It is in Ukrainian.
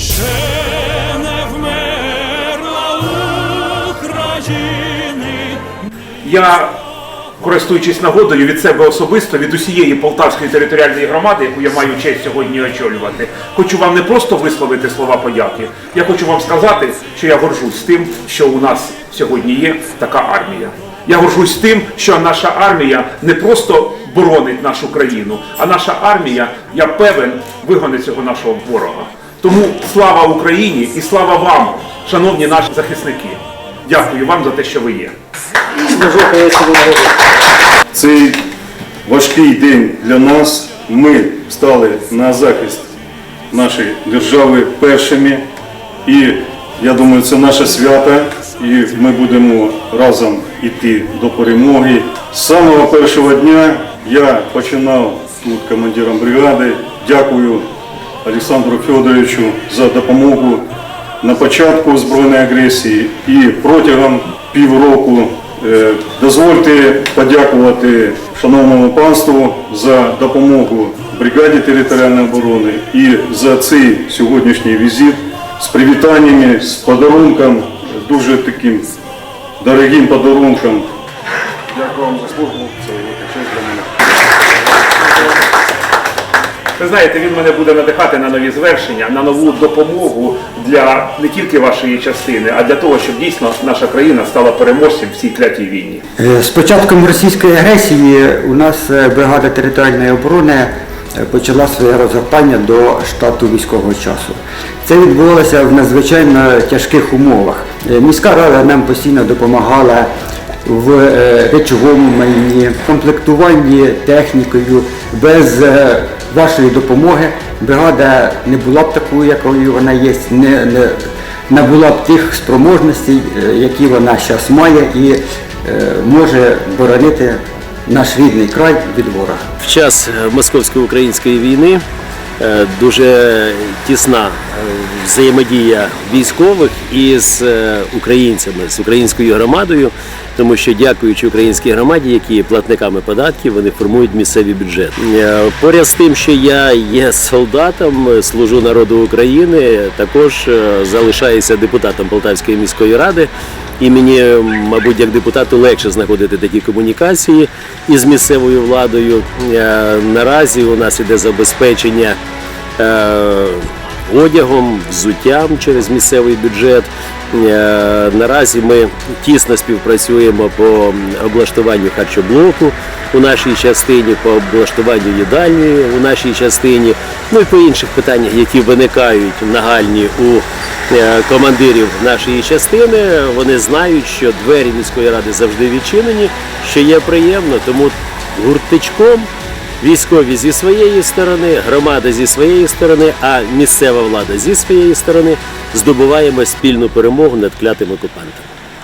Ще не вмерла України. Я, користуючись нагодою від себе особисто, від усієї Полтавської територіальної громади, яку я маю честь сьогодні очолювати, хочу вам не просто висловити слова подяки. Я хочу вам сказати, що я горжусь тим, що у нас сьогодні є така армія. Я горжусь тим, що наша армія не просто боронить нашу країну, а наша армія, я певен, вигонить цього нашого ворога. Тому слава Україні і слава вам, шановні наші захисники. Дякую вам за те, що ви є. Цей важкий день для нас. Ми стали на захист нашої держави першими. І я думаю, це наше свято. І ми будемо разом йти до перемоги. З самого першого дня я починав тут командиром бригади. Дякую Олександру Федоровичу за допомогу на початку збройної агресії і протягом півроку. Е, Дозвольте подякувати шановному панству за допомогу бригаді територіальної оборони і за цей сьогоднішній візит з привітаннями, з подарунком, дуже таким дорогим подарунком. Дякую вам за службу. Це для мене. Ви знаєте, він мене буде надихати на нові звершення, на нову допомогу для не тільки вашої частини, а для того, щоб дійсно наша країна стала переможцем в цій клятій війні. Е, З початком російської агресії у нас е, бригада територіальної оборони е, почала своє розгортання до штату військового часу. Це відбувалося в надзвичайно тяжких умовах. Міська рада нам постійно допомагала в речовому майні, комплектуванні технікою. Без вашої допомоги бригада не була б такою, якою вона є, не, не набула б тих спроможностей, е, які вона зараз має і е, може боронити наш рідний край від ворога. В час е, московсько-української війни е, дуже тісна взаємодія військових із українцями, з українською громадою, тому що дякуючи українській громаді, які є платниками податків, вони формують місцеві бюджети. Е, Поряд з тим, що я є солдатом, служу народу України, також е, залишаюся депутатом Полтавської міської ради. І мені, мабуть, як депутату легше знаходити такі комунікації із місцевою владою. Е, Наразі у нас іде забезпечення одягом, взуттям через місцевий бюджет. Е, Наразі ми тісно співпрацюємо по облаштуванню харчоблоку у нашій частині, по облаштуванню їдальні у нашій частині, ну і по інших питаннях, які виникають нагальні у е, командирів нашої частини. Вони знають, що двері міської ради завжди відчинені, що є приємно, тому гуртичком. Військові зі своєї сторони, громада зі своєї сторони, а місцева влада зі своєї сторони здобуваємо спільну перемогу над клятим окупантом.